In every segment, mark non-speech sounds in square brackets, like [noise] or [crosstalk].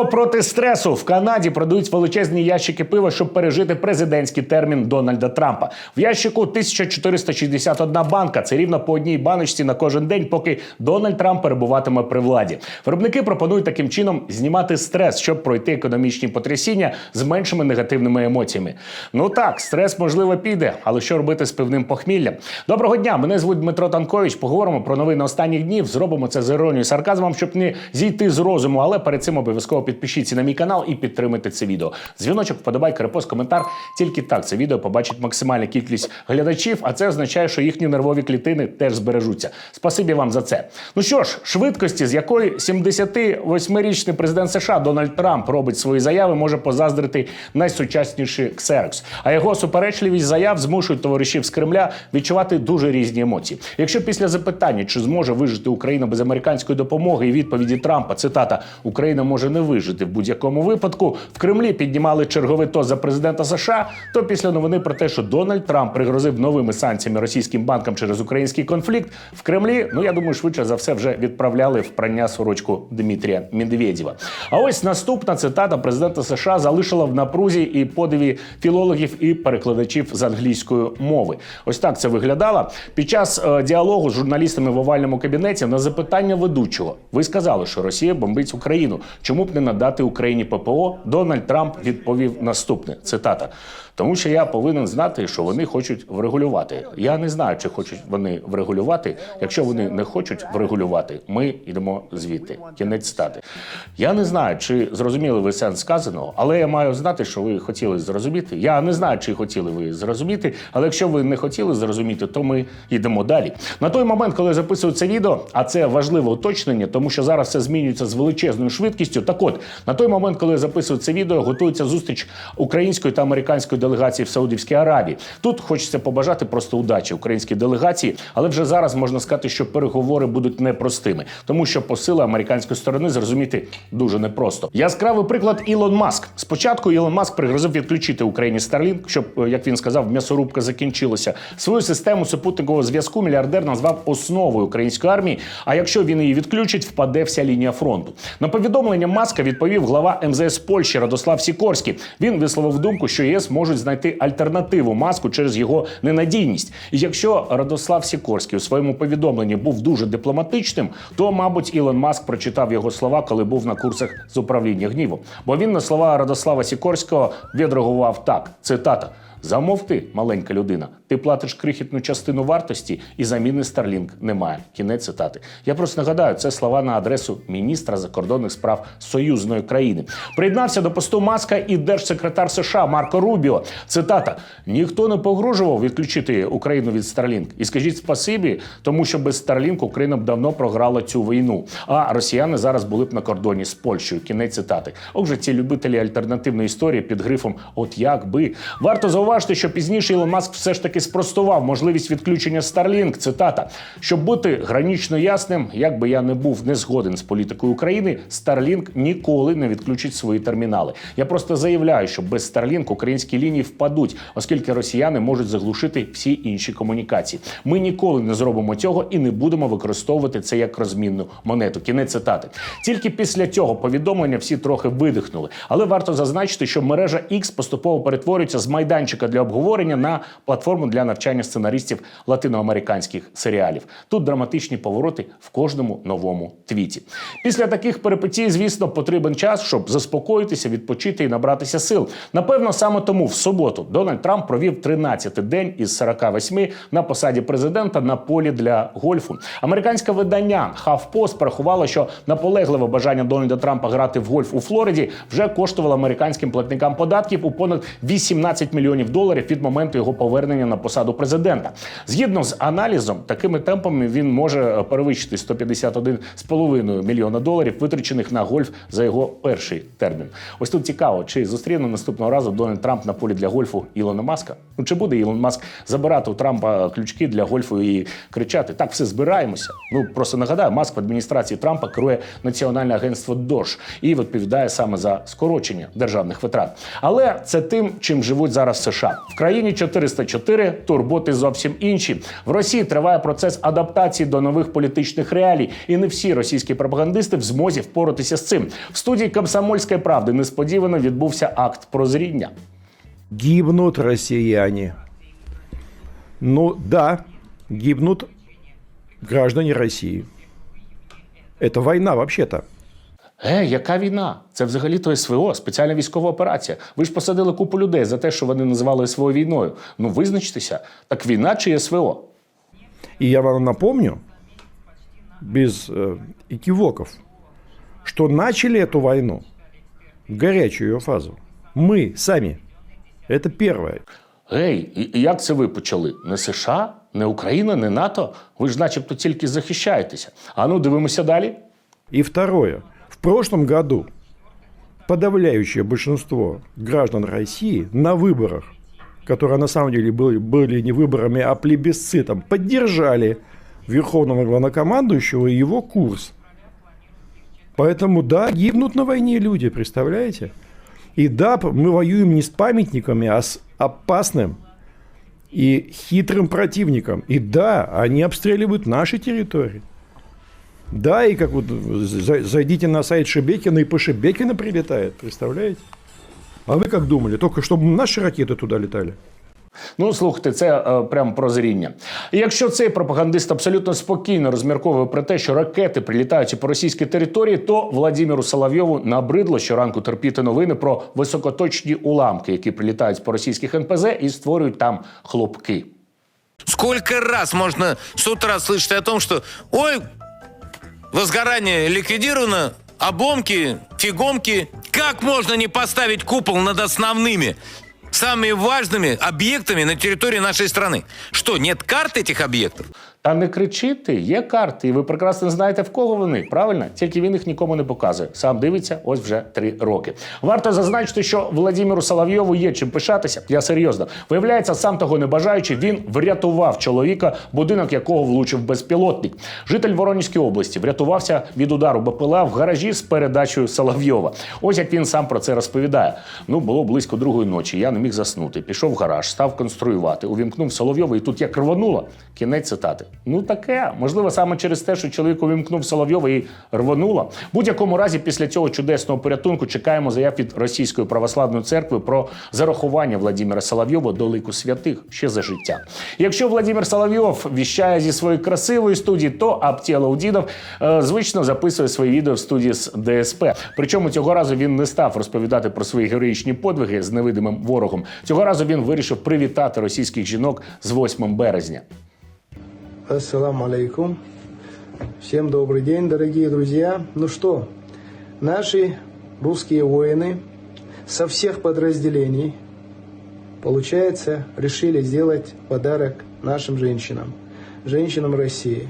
Пиво проти стресу в Канаді продають величезні ящики пива, щоб пережити президентський термін Дональда Трампа. В ящику 1461 банка. Це рівно по одній баночці на кожен день, поки Дональд Трамп перебуватиме при владі. Виробники пропонують таким чином знімати стрес, щоб пройти економічні потрясіння з меншими негативними емоціями. Ну так, стрес можливо піде, але що робити з пивним похміллям? Доброго дня! Мене звуть Дмитро Танкович. Поговоримо про новини останніх днів. Зробимо це з іронією сарказмом, щоб не зійти з розуму. Але перед цим обов'язково підпишіться на мій канал і підтримайте це відео. Дзвіночок, вподобайка, репост, коментар. Тільки так це відео побачить максимальна кількість глядачів, а це означає, що їхні нервові клітини теж збережуться. Спасибі вам за це. Ну що ж, швидкості, з якої 78-річний президент США Дональд Трамп робить свої заяви, може позаздрити найсучасніший Ксерокс. А його суперечливість заяв змушують товаришів з Кремля відчувати дуже різні емоції. Якщо після запитання, чи зможе вижити Україна без американської допомоги, і відповіді Трампа цитата Україна може не вижити в будь-якому випадку, в Кремлі піднімали черговий тост за президента США, то після новини про те, що Дональд Трамп пригрозив новими санкціями російським банкам через український конфлікт, в Кремлі, ну я думаю, швидше за все вже відправляли в прання сорочку Дмитрія Медведєва. А ось наступна цитата президента США залишила в напрузі і подиві філологів і перекладачів з англійської мови. Ось так це виглядало. Під час е, діалогу з журналістами в овальному кабінеті на запитання ведучого ви сказали, що Росія бомбить Україну. Чому б не надати Україні ППО? Дональд Трамп відповів наступне: цитата. Тому що я повинен знати, що вони хочуть врегулювати. Я не знаю, чи хочуть вони врегулювати. Якщо вони не хочуть врегулювати, ми йдемо звідти. Кінець стати. Я не знаю, чи зрозуміли ви сенс сказаного, але я маю знати, що ви хотіли зрозуміти. Я не знаю, чи хотіли ви зрозуміти, але якщо ви не хотіли зрозуміти, то ми йдемо далі. На той момент, коли я записую це відео, а це важливе уточнення, тому що зараз все змінюється з величезною швидкістю. Так от, на той момент, коли я записую це відео, готується зустріч української та американської делегації в Саудівській Аравії. Тут хочеться побажати просто удачі українській делегації, але вже зараз можна сказати, що переговори будуть непростими, тому що посили американської сторони зрозуміти дуже непросто. Яскравий приклад Ілон Маск. Спочатку Ілон Маск пригрозив відключити Україні Starlink, щоб, е, як він сказав, м'ясорубка закінчилася. Свою систему супутникового зв'язку мільярдер назвав основою української армії. А якщо він її відключить, впаде вся лінія фронту. На повідомлення Маска відповів глава МЗС Польщі Радослав Сікорський. Він висловив думку, що ЄС можуть знайти альтернативу маску через його ненадійність. І якщо Радослав Сікорський у своєму повідомленні був дуже дипломатичним, то, мабуть, Ілон Маск прочитав його слова, коли був на курсах з управління гніву. Бо він на слова Радослава Сікорського відреагував так: цитата. Замов ти, маленька людина. Ти платиш крихітну частину вартості, і заміни Starlink немає. Кінець цитати. Я просто нагадаю, це слова на адресу міністра закордонних справ союзної країни. Приєднався до посту Маска і держсекретар США Марко Рубіо. Цитата: ніхто не погрожував відключити Україну від Starlink. І скажіть спасибі, тому що без Starlink Україна б давно програла цю війну. А росіяни зараз були б на кордоні з Польщею. Кінець цитати. Отже, ці любителі альтернативної історії під грифом От як би варто зауважити, що пізніше Ілон Маск все ж таки спростував можливість відключення Starlink. Цитата, щоб бути гранічно ясним, як би я не був не згоден з політикою України, Starlink ніколи не відключить свої термінали. Я просто заявляю, що без Starlink українські лінії впадуть, оскільки росіяни можуть заглушити всі інші комунікації. Ми ніколи не зробимо цього і не будемо використовувати це як розмінну монету. Кінець цитати. Тільки після цього повідомлення всі трохи видихнули. Але варто зазначити, що мережа X поступово перетворюється з майданчика для обговорення на платформу для навчання сценаристів латиноамериканських серіалів. Тут драматичні повороти в кожному новому твіті. Після таких перипетій, звісно, потрібен час, щоб заспокоїтися, відпочити і набратися сил. Напевно, саме тому в суботу Дональд Трамп провів 13-й день із 48 на посаді президента на полі для гольфу. Американське видання HuffPost порахувало, що наполегливе бажання Дональда Трампа грати в гольф у Флориді вже коштувало американським платникам податків у понад 18 мільйонів доларів від моменту його повернення на посаду президента. Згідно з аналізом, такими темпами він може перевищити 151,5 мільйона доларів, витрачених на гольф за його перший термін. Ось тут цікаво, чи зустріне наступного разу Дональд Трамп на полі для гольфу Ілона Маска? Ну чи буде Ілон Маск забирати у Трампа ключки для гольфу і кричати: так, все збираємося. Ну просто нагадаю, Маск в адміністрації Трампа керує національне агентство ДОЖ і відповідає саме за скорочення державних витрат. Але це тим, чим живуть зараз США. США. В країні 404 турботи зовсім інші. В Росії триває процес адаптації до нових політичних реалій, і не всі російські пропагандисти в змозі впоратися з цим. В студії Комсомольської правди несподівано відбувся акт прозріння. Гибнут россияне. Ну да, гибнут граждане России. Это война вообще-то. Е, яка війна? Це взагалі то СВО, спеціальна військова операція. Ви ж посадили купу людей за те, що вони називали СВО війною. Ну визначтеся, так війна чи СВО? И я вам напомню, без э, экивоков, что начали эту войну, горячую ее фазу, мы сами. Это первое. Ей, і- і як це ви почали? Не США, не Україна, не НАТО? Ви ж начебто тільки захищаєтеся. А ну дивимося далі. И второе. Прошлом году подавляющее большинство граждан России на выборах, которые на самом деле были, были не выборами, а плебисцитом, поддержали верховного главнокомандующего и его курс. Поэтому, да, гибнут на войне люди, представляете? И да, мы воюем не с памятниками, а с опасным и хитрым противником. И да, они обстреливают наши территории. Да, и как вот за- зайдите на сайт Шебекина, и по Шебекина прилетает, представляете? А вы как думали? Только чтобы наши ракеты туда летали? Ну, слухайте, це е, прям прозріння. І якщо цей пропагандист абсолютно спокійно розмірковує про те, що ракети прилітають по російській території, то Владимиру Соловйову набридло щоранку терпіти новини про високоточні уламки, які прилітають по російських НПЗ і створюють там хлопки. Сколько раз можно с утра слышать о том, что ой, возгорание ликвидировано, обломки, фигомки. Как можно не поставить купол над основными, самыми важными объектами на территории нашей страны? Что, нет карт этих объектов? Та не кричити, є карти, і ви прекрасно знаєте, в кого вони. Правильно? Тільки він їх нікому не показує. Сам дивиться, ось вже три роки. Варто зазначити, що Владимиру Соловйову є чим пишатися. Я серйозно. Виявляється, сам того не бажаючи, він врятував чоловіка, будинок якого влучив безпілотник. Житель Воронезької області врятувався від удару БПЛА в гаражі з передачею Соловйова. Ось як він сам про це розповідає. Ну, було близько другої ночі. Я не міг заснути. Пішов в гараж, став конструювати, увімкнув Соловйова, і тут як рвонуло. Кінець цитати. Ну таке. Можливо, саме через те, що чоловік увімкнув Соловйова і рвонуло. Будь-якому разі, після цього чудесного порятунку чекаємо заяв від Російської православної церкви про зарахування Владимира Соловйова до лику святих ще за життя. Якщо Владимир Соловйов віщає зі своєї красивої студії, то Аптіла Удінов е, звично записує свої відео в студії з ДСП. Причому цього разу він не став розповідати про свої героїчні подвиги з невидимим ворогом. Цього разу він вирішив привітати російських жінок з 8 березня. Ассаламу алейкум. Всем добрый день, дорогие друзья. Ну что, наши русские воины со всех подразделений, получается, решили сделать подарок нашим женщинам, женщинам России.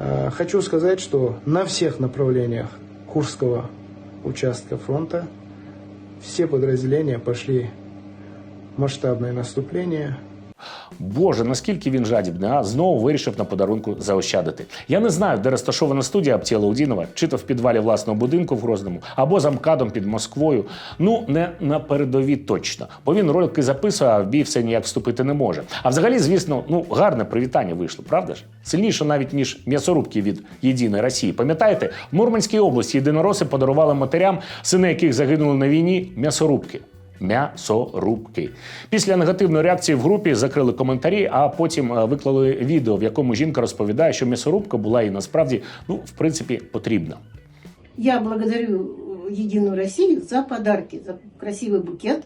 А, Хочу сказать, что на всех направлениях Курского участка фронта все подразделения пошли в масштабное наступление – Боже, наскільки він жадібний, а знову вирішив на подарунку заощадити. Я не знаю, де розташована студія Аптіла Удінова, чи то в підвалі власного будинку в Грозному, або за МКАДом під Москвою. Ну, не на передовій точно. Бо він ролики записує, а в бій все ніяк вступити не може. А взагалі, звісно, ну гарне привітання вийшло, правда ж? Сильніше навіть ніж м'ясорубки від Єдиної Росії. Пам'ятаєте, в Мурманській області єдинороси подарували матерям, сини яких загинули на війні, м'ясорубки М'ясорубки. Після негативної реакції в групі закрили коментарі, а потім е, виклали відео, в якому жінка розповідає, що м'ясорубка була їй насправді, ну, в принципі, потрібна. Я благодарю э, Единую Россию за подарки, за красивый букет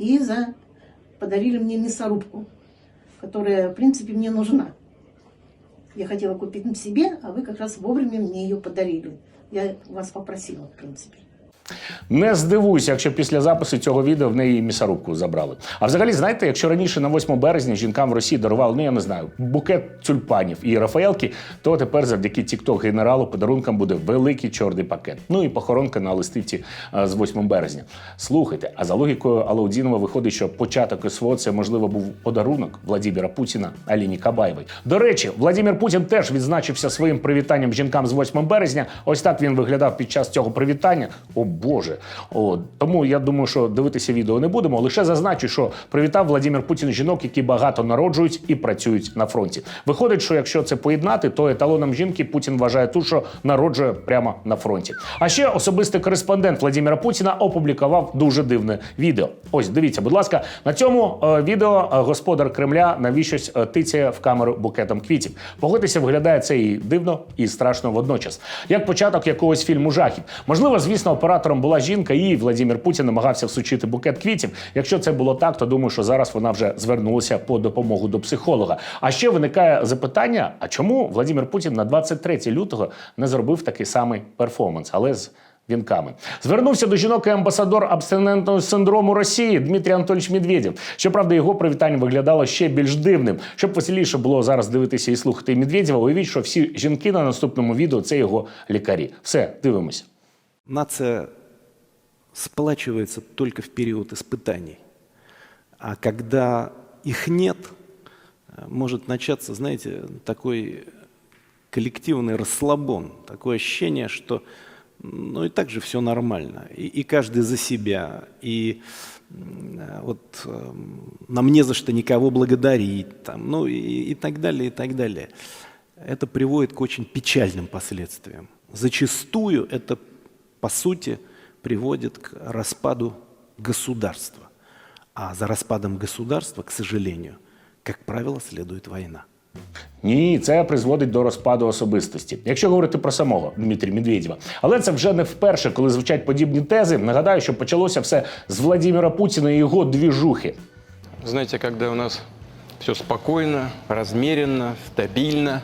и за подарили мне мясорубку, которая, в принципе, мне нужна. Я хотела купить себе, а вы как раз вовремя мне ее подарили. Я вас попросила, в принципе. Не здивуюся, якщо після запису цього відео в неї місорубку забрали. А взагалі, знаєте, якщо раніше на 8 березня жінкам в Росії дарували, ну я не знаю, букет тюльпанів і Рафаелки, то тепер завдяки тікток генералу подарункам буде великий чорний пакет. Ну і похоронка на листівці е, з 8 березня. Слухайте, а за логікою Алаудінова виходить, що початок СВО це можливо був подарунок Владимира Путіна Аліні Кабаєвій. До речі, Владимир Путін теж відзначився своїм привітанням жінкам з 8 березня. Ось так він виглядав під час цього привітання. Боже. О, тому я думаю, що дивитися відео не будемо. Лише зазначу, що привітав Владимир Путін жінок, які багато народжують і працюють на фронті. Виходить, що якщо це поєднати, то еталоном жінки Путін вважає ту, що народжує прямо на фронті. А ще особистий кореспондент Владимира Путіна опублікував дуже дивне відео. Ось дивіться, будь ласка, на цьому е, відео е, господар Кремля навіщось е, тицяє в камеру букетом квітів. Погодьтеся, виглядає це і дивно, і страшно водночас. Як початок якогось фільму жахів. Можливо, звісно, оператором була жінка, і Владимир Путін намагався всучити букет квітів. Якщо це було так, то думаю, що зараз вона вже звернулася по допомогу до психолога. А ще виникає запитання: а чому Владимир Путін на 23 лютого не зробив такий самий перформанс, але з вінками. Звернувся до жінок і амбасадор абстинентного синдрому Росії Дмитрій Анатольович Медведєв. Щоправда, його привітання виглядало ще більш дивним. Щоб веселіше було зараз дивитися і слухати Медведєва, уявіть, що всі жінки на наступному відео це його лікарі. Все, дивимося. Нация сплачивается только в период испытаний. А когда их нет, э, может начаться, знаете, такой коллективный расслабон, такое ощущение, что ну и так же все нормально. И, и каждый за себя, и э, вот эм, нам не за что никого благодарить, там, ну и, и так далее, и так далее. Это приводит к очень печальным последствиям. Зачастую это, по сути, приводит к распаду государства. А за распадом государства, к сожалению, как правило, следует война. Ні, це призводить до розпаду особистості, якщо говорити про самого Дмитрія Медведєва. Але це вже не вперше, коли звучать подібні тези. Нагадаю, що почалося все з Владимира Путіна і його двіжухи. Знаете, когда у нас все спокойно, размеренно, стабильно,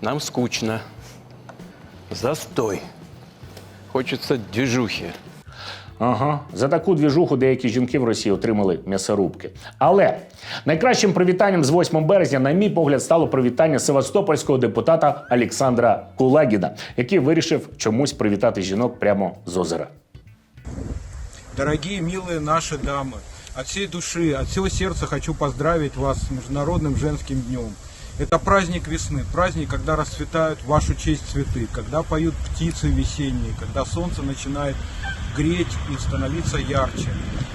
нам скучно. Застой. Хочется движухи. Ага, за таку двіжуху деякі жінки в Росії отримали м'ясорубки. Але найкращим привітанням з 8 березня, на мій погляд, стало привітання севастопольського депутата Олександра Кулагіна, який вирішив чомусь привітати жінок прямо з озера. Дорогие, милые наши дамы, от всей души, от всего сердца хочу поздравить вас с Международным женским днем. Это праздник весны, праздник, когда расцветают в вашу честь цветы, когда поют птицы весенние, когда солнце начинает греть и становиться ярче.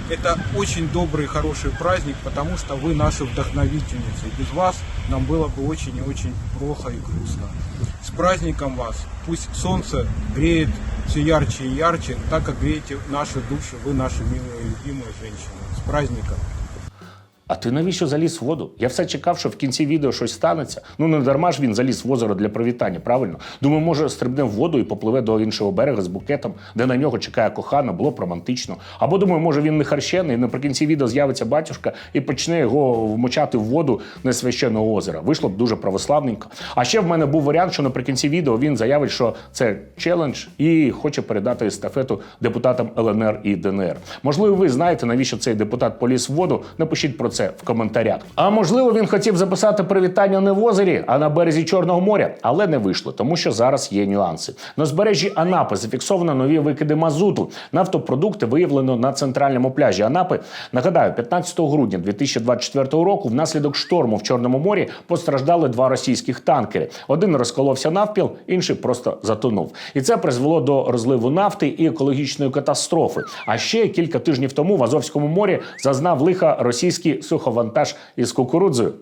Это очень добрый и хороший праздник, потому что вы наши вдохновительницы. И без вас нам было бы очень и очень плохо и грустно. С праздником вас! Пусть солнце греет все ярче и ярче, так как греете наши души, вы наши милые любимые женщины. С праздником! А ти навіщо заліз в воду? Я все чекав, що в кінці відео щось станеться. Ну не дарма ж він заліз в озеро для привітання, правильно? Думаю, може стрибне в воду і попливе до іншого берега з букетом, де на нього чекає кохана, було б романтично. Або думаю, може він не харщений, і наприкінці відео з'явиться батюшка і почне його вмочати в воду несвященного озера. Вийшло б дуже православненько. А ще в мене був варіант, що наприкінці відео він заявить, що це челендж і хоче передати естафету депутатам ЛНР і ДНР. Можливо, ви знаєте, навіщо цей депутат поліз в воду? Напишіть про це в коментарях. А можливо, він хотів записати привітання не в озері, а на березі Чорного моря, але не вийшло, тому що зараз є нюанси. На узбережжі Анапи зафіксовано нові викиди мазуту. Нафтопродукти виявлено на центральному пляжі Анапи. Нагадаю, 15 грудня 2024 року внаслідок шторму в Чорному морі постраждали два російських танкери. Один розколовся навпіл, інший просто затонув. І це призвело до розливу нафти і екологічної катастрофи. А ще кілька тижнів тому в Азовському морі зазнав лиха російський суховантаж із кукурудзою.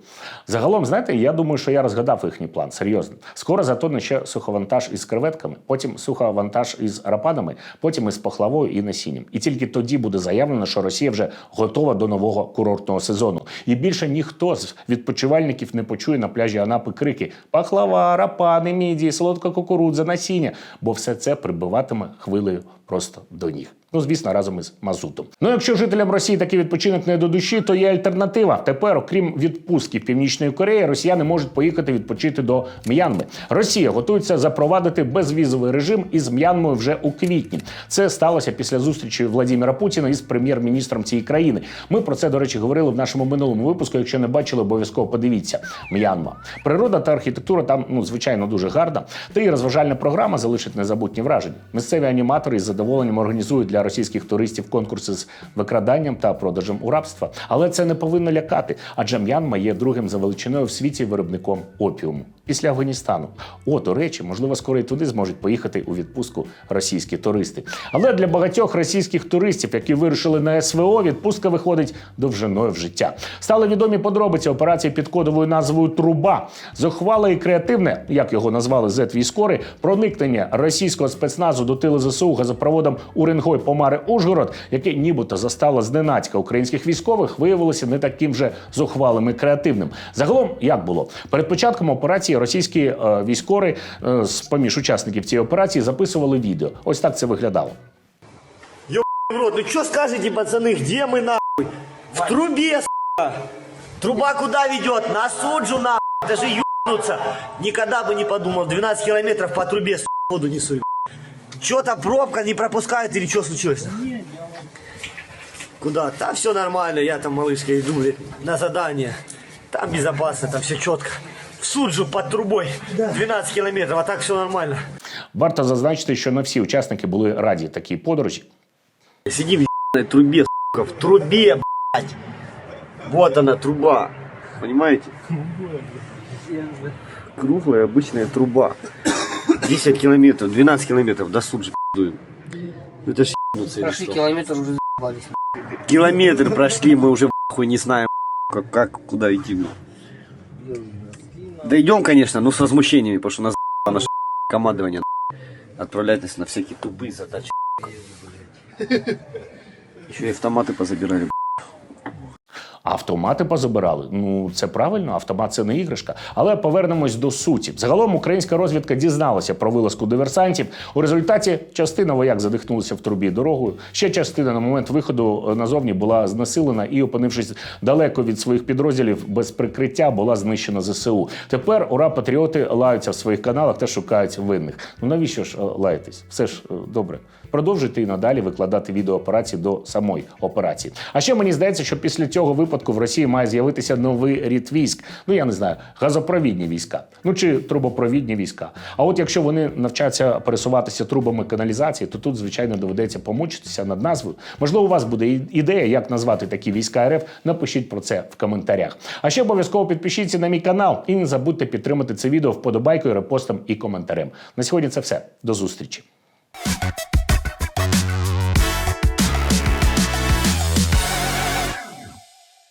Загалом, знаєте, я думаю, що я розгадав їхній план. Серйозно. Скоро затоне ще суховантаж із креветками, потім суховантаж із рапанами, потім із пахлавою і насінням. І тільки тоді буде заявлено, що Росія вже готова до нового курортного сезону. І більше ніхто з відпочивальників не почує на пляжі Анапи крики: пахлава, рапани, мідії, солодка кукурудза, насіння, бо все це прибиватиме хвилею просто до ніг. Ну, звісно, разом із мазутом. Ну, якщо жителям Росії такий відпочинок не до душі, то є альтернатива. Тепер, окрім відпустки Північної Кореї, росіяни можуть поїхати відпочити до М'янми. Росія готується запровадити безвізовий режим із М'янмою вже у квітні. Це сталося після зустрічі Владимира Путіна із прем'єр-міністром цієї країни. Ми про це, до речі, говорили в нашому минулому випуску. Якщо не бачили, обов'язково подивіться. М'янма. Природа та архітектура там, ну, звичайно, дуже гарна. Та і розважальна програма залишить незабутні враження. Місцеві аніматори із задоволенням організують для для російських туристів конкурси з викраданням та продажем у рабства. Але це не повинно лякати, адже М'янма є другим за величиною в світі виробником опіуму після Афганістану. О, до речі, можливо, скоро і туди зможуть поїхати у відпустку російські туристи. Але для багатьох російських туристів, які вирушили на СВО, відпустка виходить довжиною в життя. Стали відомі подробиці операції під кодовою назвою Труба. Зухвале і креативне, як його назвали зет-військори, проникнення російського спецназу до тили ЗСУ газопроводом Уренгой Помари Ужгород, яке нібито застало зненацька українських військових, виявилося не таким же зухвалим і креативним. Загалом, як було перед початком операції, російські е, військори е, з поміж учасників цієї операції записували відео. Ось так це виглядало. в рот, ну что скажете, пацаны, где мы нахуй? В трубе, сука. Труба куда ведет? На суджу нахуй. Даже ебнуться. Никогда бы не подумал. 12 километров по трубе, сука, воду несу. Что там пробка не пропускает или что случилось? Куда? Там все нормально, я там, малышка, иду блядь, на задание. Там безопасно, там все четко. В суджу под трубой. 12 километров, а так все нормально. Варто зазначити, що не всі учасники були раді такій подорожі. Сидим в ебаной трубе, сука, в трубе, блядь. Вот она, труба. Понимаете? Круглая обычная труба. 10 километров, 12 километров до Суджи дуем. Ну это ж ебнуться или что? километр уже Километр прошли, мы уже хуй не знаем, как, как куда идти. ну. Да идем, конечно, но с возмущениями, потому что нас [laughs] наше [laughs] командование отправлять нас на всякие тубы задачи. [laughs] Еще и автоматы позабирали. Автомати позабирали. Ну це правильно, автомат це не іграшка. Але повернемось до суті. Загалом українська розвідка дізналася про вилазку диверсантів. У результаті частина вояк задихнулася в трубі дорогою. Ще частина на момент виходу е, назовні була знесилена і, опинившись далеко від своїх підрозділів без прикриття, була знищена ЗСУ. Тепер ура патріоти лаються в своїх каналах та шукають винних. Ну навіщо ж е, лаятись? Все ж е, добре. Продовжуйте і надалі викладати відео операції до самої операції. А ще мені здається, що після цього випадку в Росії має з'явитися новий рід військ. Ну я не знаю, газопровідні війська, ну чи трубопровідні війська. А от якщо вони навчаться пересуватися трубами каналізації, то тут звичайно доведеться помучитися над назвою. Можливо, у вас буде ідея, як назвати такі війська РФ. Напишіть про це в коментарях. А ще обов'язково підпишіться на мій канал і не забудьте підтримати це відео вподобайкою, репостом і коментарем. На сьогодні це все. До зустрічі.